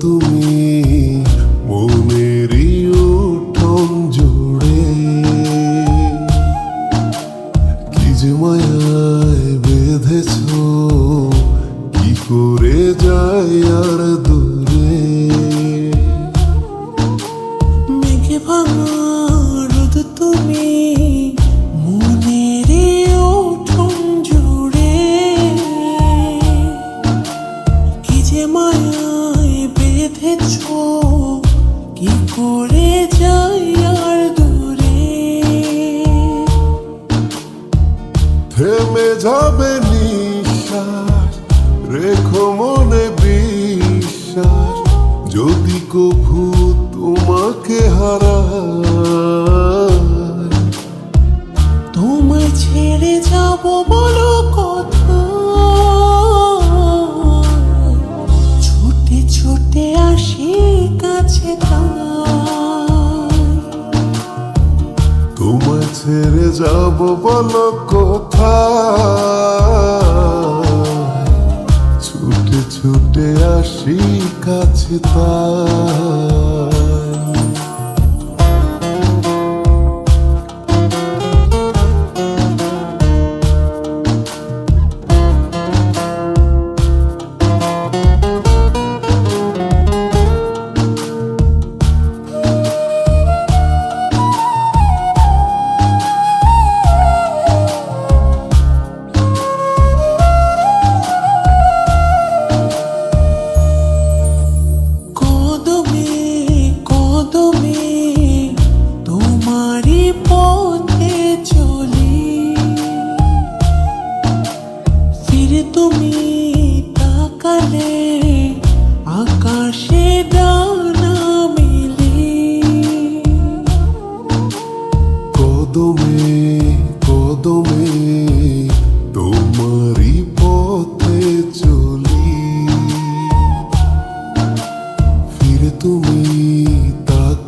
তুমি মনের উঠোন জোড়ে কি যে মায়ায় বেঁধেছ কি করে যায় আর দূরে? করে যাই আর দূরে। থেমে যাবে নিঃশ্বাস রেখো মনে বিশ্বাস যদি কভু তোমাকে হারায় তোমায় ছেড়ে যাব বলো কথা। ছুটে ছুটে আসি কাছে তাই ছেড়ে যাব বলো কথা ছুটে ছুটে আসি কাছে তাই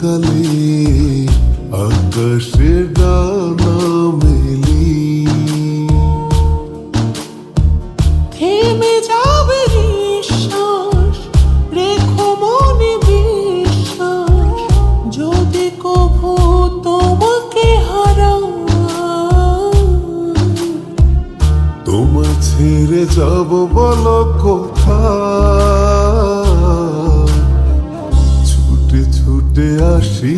তাকালে আকাশে ডানা মেলি। থেমে যাবে নিঃশ্বাস রেখো মনে বিশ্বাস যদি কভু তোমাকে হারাই তোমায় ছেড়ে যাব বলো ছুটে আসি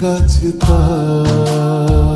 কাছে তাই